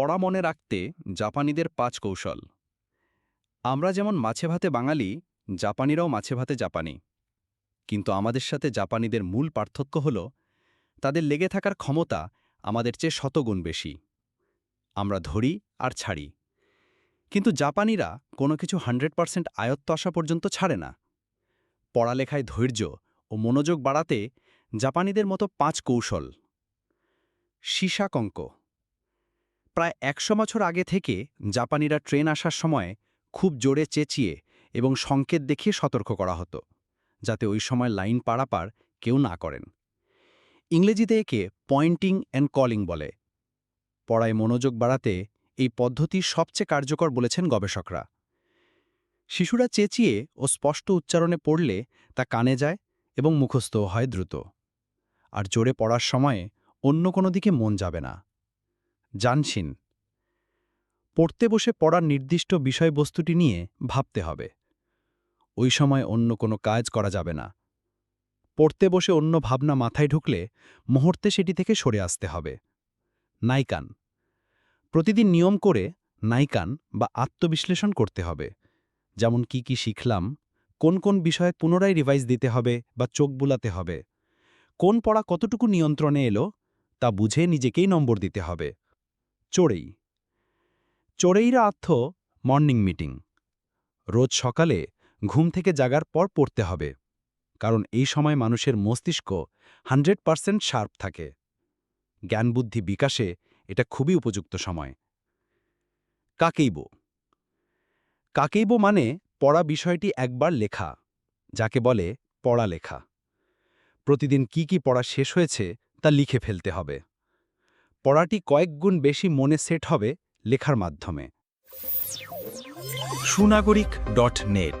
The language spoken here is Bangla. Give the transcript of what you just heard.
পড়া মনে রাখতে জাপানিদের পাঁচ কৌশল। আমরা যেমন মাছে ভাতে বাঙালি, জাপানিরাও মাছে ভাতে জাপানি। কিন্তু আমাদের সাথে জাপানিদের মূল পার্থক্য হল, তাদের লেগে থাকার ক্ষমতা আমাদের চেয়ে শতগুণ বেশি। আমরা ধরি আর ছাড়ি। কিন্তু জাপানিরা কোনো কিছু হান্ড্রেড পারসেন্ট আয়ত্ত আসা পর্যন্ত ছাড়ে না। পড়ালেখায় ধৈর্য ও মনোযোগ বাড়াতে জাপানিদের মতো পাঁচ কৌশল। সীসাকঙ্ক প্রায় একশো বছর আগে থেকে জাপানিরা ট্রেন আসার সময় খুব জোরে চেঁচিয়ে এবং সংকেত দেখিয়ে সতর্ক করা হতো, যাতে ওই সময় লাইন পারাপার কেউ না করেন। ইংরেজিতে একে পয়েন্টিং অ্যান্ড কলিং বলে। পড়ায় মনোযোগ বাড়াতে এই পদ্ধতি সবচেয়ে কার্যকর বলেছেন গবেষকরা। শিশুরা চেঁচিয়ে ও স্পষ্ট উচ্চারণে পড়লে তা কানে যায় এবং মুখস্থ হয় দ্রুত। আর জোরে পড়ার সময়ে অন্য কোনো দিকে মন যাবে না। জানশিন পড়তে বসে পড়ার নির্দিষ্ট বিষয়বস্তুটি নিয়ে ভাবতে হবে। ওই সময় অন্য কোনো কাজ করা যাবে না। পড়তে বসে অন্য ভাবনা মাথায় ঢুকলে মুহূর্তে সেটি থেকে সরে আসতে হবে। নাইকান। প্রতিদিন নিয়ম করে নাইকান বা আত্মবিশ্লেষণ করতে হবে। যেমন কি কি শিখলাম, কোন কোন বিষয়ে পুনরায় রিভাইজ দিতে হবে বা চোখ বুলাতে হবে। কোন পড়া কতটুকু নিয়ন্ত্রণে এলো তা বুঝে নিজেকেই নম্বর দিতে হবে। চড়েই চড়েইরা আর্থ মর্নিং মিটিং। রোজ সকালে ঘুম থেকে জাগার পর পড়তে হবে, কারণ এই সময় মানুষের মস্তিষ্ক হান্ড্রেড পারসেন্ট শার্প থাকে। জ্ঞানবুদ্ধি বিকাশে এটা খুবই উপযুক্ত সময়। কাকেইব? কাকেইব মানে পড়া বিষয়টি একবার লেখা, যাকে বলে পড়া লেখা। প্রতিদিন কি কি পড়া শেষ হয়েছে তা লিখে ফেলতে হবে। পড়াটি কয়েকগুণ বেশি মনে সেট হবে লেখার মাধ্যমে। সুনাগরিক ডট নেট